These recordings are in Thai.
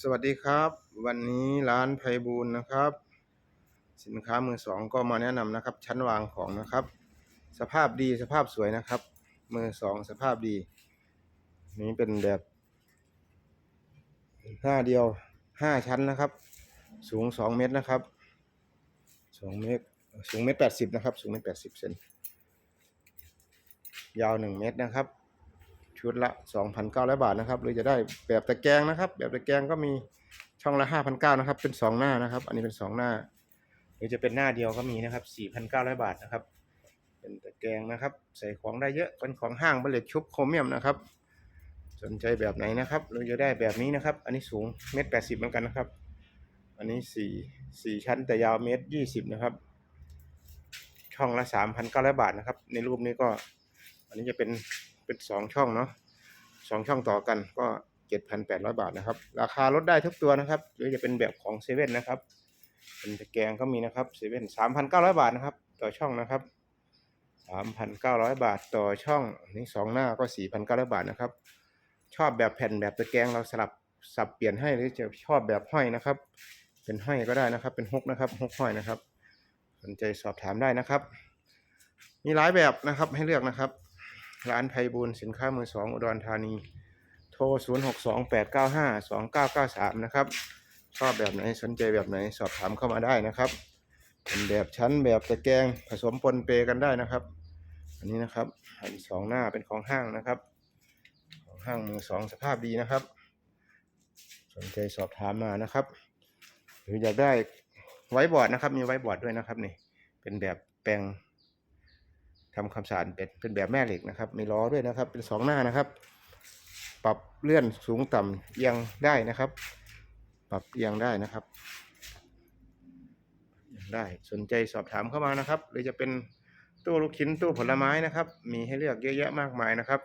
สวัสดีครับ วันนี้ร้านไพบูลนะครับ สินค้ามือสองก็มาแนะนำนะครับ ชั้นวางของนะครับ สภาพดีสภาพสวยนะครับ มือสองสภาพดี นี้เป็นแบบหน้าเดียวห้าชั้นนะครับ สูงสองเมตรนะครับสองเมตรสูงเมตรแปดสิบนะครับ สูงเมตรแปดสิบเซนยาวหนึ่งเมตรนะครับ ชุดละ 2,900 บาทนะครับ หรือจะได้แบบตะแกรงนะครับ แบบตะแกรงก็มีช่องละ 5,900นะครับ เป็น 2 หน้านะครับ อันนี้เป็น 2 หน้า หรือจะเป็นหน้าเดียวก็มีนะครับ 4,900 บาทนะครับ เป็นตะแกรงนะครับ ใส่ของได้เยอะ เป็นของห้างบริเลตชุบโครเมียมนะครับ สนใจแบบไหนนะครับหรือจะได้แบบนี้นะครับ อันนี้สูงเมตรแปดสิบเหมือนกันนะครับ อันนี้สี่สี่ชั้นแต่ยาวเมตรยี่สิบนะครับ ช่องละสามพันเก้าร้อยบาทนะครับ ในรูปนี้ก็ อันนี้จะเป็น เป็นสองช่องเนาะสองช่องต่อกันก็เจ็ดพันแปดร้อยบาทนะครับ ราคาลดได้ทุกตัวนะครับ หรือจะเป็นแบบของเซเว่นนะครับ เป็นตะแกรงก็มีนะครับเซเว่นสามพันเก้าร้อยบาทนะครับ ต่อช่องนะครับสามพันเก้าร้อยบาทต่อช่องนนี้สองหน้าก็สี่พันเก้าร้อยบาทนะครับ ชอบแบบแผ่นแบบตะแกรงเราสลับสับเปลี่ยนให้หรือจะชอบแบบห้อยนะครับ เป็นห้อยก็ได้นะครับ เป็นฮกนะครับฮกห้อยนะครับ สนใจสอบถามได้นะครับ มีหลายแบบนะครับให้เลือกนะครับ ร้านไพบูลสินค้ามือสองอุดรธานี โทร 0 6 2 8 9 5 2 9 9 3 นะครับ ชอบแบบไหนสนใจแบบไหนสอบถามเข้ามาได้นะครับเป็นแบบชั้นแบบตะแกรงผสมปนเปกันได้นะครับ อันนี้นะครับอันสองหน้าเป็นของห้างนะครับ ของห้างมือสองสภาพดีนะครับ สนใจสอบถามมานะครับ หรืออยากได้ไว้บอร์ดนะครับ มีไว้บอร์ดด้วยนะครับนี่เป็นแบบแปลง ทำความสะอาดเป็นเป็นแบบแม่เหล็กนะครับ มีล้อด้วยนะครับ เป็นสองหน้านะครับ ปรับเลื่อนสูงต่ำเอียงได้นะครับ ปรับเอียงได้นะครับได้สนใจสอบถามเข้ามานะครับ หรือจะเป็นตู้ลูกชิ้นตู้ผลไม้นะครับ มีให้เลือกเยอะแยะมากมายนะครับ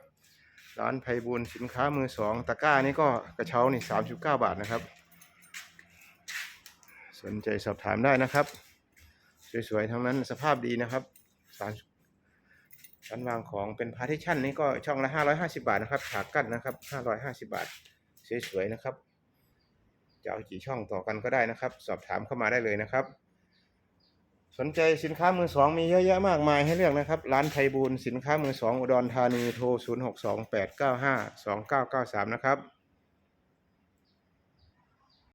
ร้านไพบูลสินค้ามือสองตะกร้านี่ก็กระเช้านี่สามสิบเก้าบาทนะครับ สนใจสอบถามได้นะครับ สวยๆทั้งนั้นสภาพดีนะครับสาร ชั้นวางของเป็นพาร์ติชันนี้ก็ช่องละห้ารอยหาสิบาทนะครับฉากกั้นนะครับห้ารอยหาสิบาท สวยๆนะครับ จะเอากี่ช่องต่อกันก็ได้นะครับ สอบถามเข้ามาได้เลยนะครับ สนใจสินค้ามือสองมีเยอะแยะมากมายให้เลือกนะครับ ร้านไทยบูลย์สินค้ามือสองอุดรธานีโทร 0 6 2 8 9 5 2 9 9 3 นะครับ